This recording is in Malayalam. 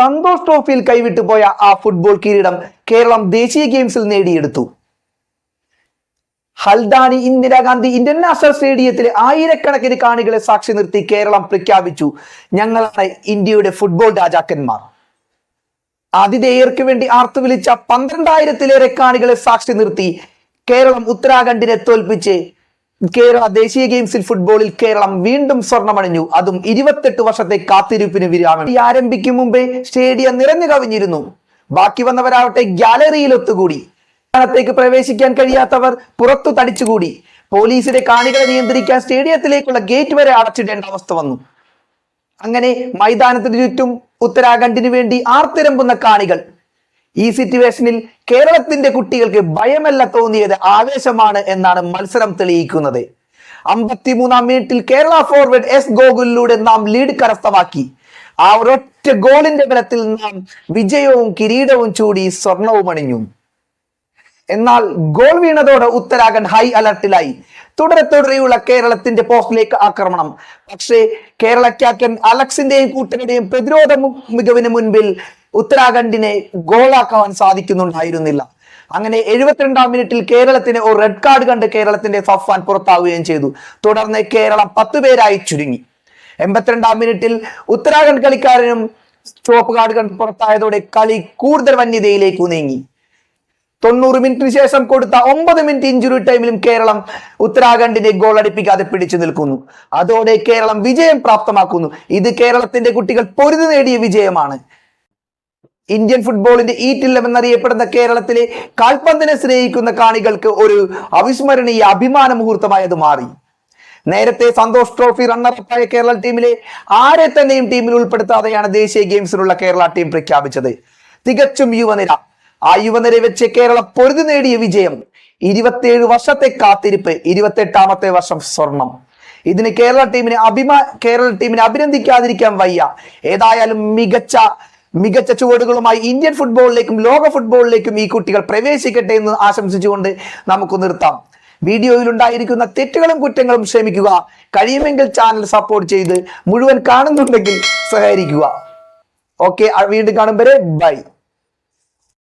സന്തോഷ് ട്രോഫിയിൽ കൈവിട്ടു പോയ ആ ഫുട്ബോൾ കിരീടം കേരളം ദേശീയ ഗെയിംസിൽ നേടിയെടുത്തു. ഹൽദാനി ഇന്ദിരാഗാന്ധി ഇന്ത്യൻ നാഷണൽ സ്റ്റേഡിയത്തിലെ ആയിരക്കണക്കിന് കാണികളെ സാക്ഷി നിർത്തി കേരളം പ്രഖ്യാപിച്ചു. ഞങ്ങളാണ് ഇന്ത്യയുടെ ഫുട്ബോൾ രാജാക്കന്മാർ. ആതിഥേയർക്ക് വേണ്ടി ആർത്തു വിളിച്ച പന്ത്രണ്ടായിരത്തിലേറെ കാണികളെ സാക്ഷി നിർത്തി കേരളം ഉത്തരാഖണ്ഡിനെ തോൽപ്പിച്ച് കേരള ദേശീയ ഗെയിംസിൽ ഫുട്ബോളിൽ കേരളം വീണ്ടും സ്വർണമണിഞ്ഞു അതും ഇരുപത്തെട്ട് വർഷത്തെ കാത്തിരിപ്പിന് വിരാമം. ഈ ആരംഭിക്കും മുമ്പേ സ്റ്റേഡിയം നിറഞ്ഞു കവിഞ്ഞിരുന്നു. ബാക്കി വന്നവരാവട്ടെ ഗ്യാലറിയിൽ ഒത്തുകൂടി സ്ഥാനത്തേക്ക് പ്രവേശിക്കാൻ കഴിയാത്തവർ പുറത്തു തടിച്ചുകൂടി. പോലീസിന്റെ കാണികളെ നിയന്ത്രിക്കാൻ സ്റ്റേഡിയത്തിലേക്കുള്ള ഗേറ്റ് വരെ അടച്ചിടേണ്ട അവസ്ഥ വന്നു. അങ്ങനെ മൈതാനത്തിന് ചുറ്റും ഉത്തരാഖണ്ഡിന് വേണ്ടി ആർത്തിരമ്പുന്ന കാണികൾ ഈ സിറ്റുവേഷനിൽ കേരളത്തിന്റെ കുട്ടികൾക്ക് ഭയമല്ല തോന്നിയത് ആവേശമാണ് എന്നാണ് മത്സരം തെളിയിക്കുന്നത്. അമ്പത്തിമൂന്നാം മിനിറ്റിൽ കേരള ഫോർവേഡ് എസ് ഗോകുലിലൂടെ നാം ലീഡ് കരസ്ഥമാക്കി. ആ ഒരൊറ്റ ഗോളിന്റെ ബലത്തിൽ നാം വിജയവും കിരീടവും ചൂടി സ്വർണവും അണിഞ്ഞു. എന്നാൽ ഗോൾ വീണതോടെ ഉത്തരാഖണ്ഡ് ഹൈ അലർട്ടിലായി തുടരെ തുടരെയുള്ള കേരളത്തിന്റെ പോസ്റ്റിലേക്ക് ആക്രമണം. പക്ഷേ കേരള ക്യാപ്റ്റൻ അലക്സിന്റെയും കൂട്ടരുടെയും പ്രതിരോധ മികവിന് മുൻപിൽ ഉത്തരാഖണ്ഡിനെ ഗോളാക്കാൻ സാധിക്കുന്നുണ്ടായിരുന്നില്ല. അങ്ങനെ എഴുപത്തിരണ്ടാം മിനിറ്റിൽ കേരളത്തിന് ഒരു റെഡ് കാർഡ് കണ്ട് കേരളത്തിന്റെ ഫഫാൻ പുറത്താവുകയും ചെയ്തു. തുടർന്ന് കേരളം പത്ത് പേരായി ചുരുങ്ങി. എൺപത്തിരണ്ടാം മിനിറ്റിൽ ഉത്തരാഖണ്ഡ് കളിക്കാരനും സ്റ്റോപ്പ് കാർഡ് കണ്ട് പുറത്തായതോടെ കളി കൂടുതൽ വന്യതയിലേക്ക് നീങ്ങി. തൊണ്ണൂറ് മിനിറ്റിന് ശേഷം കൊടുത്ത ഒമ്പത് മിനിറ്റ് ഇഞ്ചുറി ടൈമിലും കേരളം ഉത്തരാഖണ്ഡിനെ ഗോൾ അടിപ്പിക്കാതെ പിടിച്ചു നിൽക്കുന്നു. അതോടെ കേരളം വിജയം പ്രാപ്തമാക്കുന്നു. ഇത് കേരളത്തിന്റെ കുട്ടികൾ പൊരുതി നേടിയ വിജയമാണ്. ഇന്ത്യൻ ഫുട്ബോളിന്റെ ഈറ്റില്ലം എന്നറിയപ്പെടുന്ന കേരളത്തിലെ കാൽപന്തിനെ സ്നേഹിക്കുന്ന കാണികൾക്ക് ഒരു അവിസ്മരണീയ അഭിമാന മുഹൂർത്തമായി അത് മാറി. നേരത്തെ സന്തോഷ് ട്രോഫി റണ്ണറപ്പായ കേരള ടീമിലെ ആരെ തന്നെയും ടീമിൽ ഉൾപ്പെടുത്താതെയാണ് ദേശീയ ഗെയിംസിലുള്ള കേരള ടീം പ്രഖ്യാപിച്ചത്. തികച്ചും യുവനിര. ആ യുവനിര വെച്ച് കേരളം പൊരുതി നേടിയ വിജയം ഇരുപത്തിയേഴ് വർഷത്തെ കാത്തിരിപ്പ് ഇരുപത്തെട്ടാമത്തെ വർഷം സ്വർണം. ഇതിന് കേരള ടീമിനെ അഭിമാ കേരള ടീമിനെ അഭിനന്ദിക്കാതിരിക്കാൻ വയ്യ. ഏതായാലും മികച്ച മികച്ച ചുവടുകളുമായി ഇന്ത്യൻ ഫുട്ബോളിലേക്കും ലോക ഫുട്ബോളിലേക്കും ഈ കുട്ടികൾ പ്രവേശിക്കട്ടെ എന്ന് ആശംസിച്ചുകൊണ്ട് നമുക്ക് നിർത്താം. വീഡിയോയിൽ ഉണ്ടായിരിക്കുന്ന തെറ്റുകളും കുറ്റങ്ങളും ക്ഷമിക്കുക. കഴിയുമെങ്കിൽ ചാനൽ സപ്പോർട്ട് ചെയ്ത് മുഴുവൻ കാണുന്നുണ്ടെങ്കിൽ സഹകരിക്കുക. ഓക്കെ വീണ്ടും കാണും വരെ. ബൈ.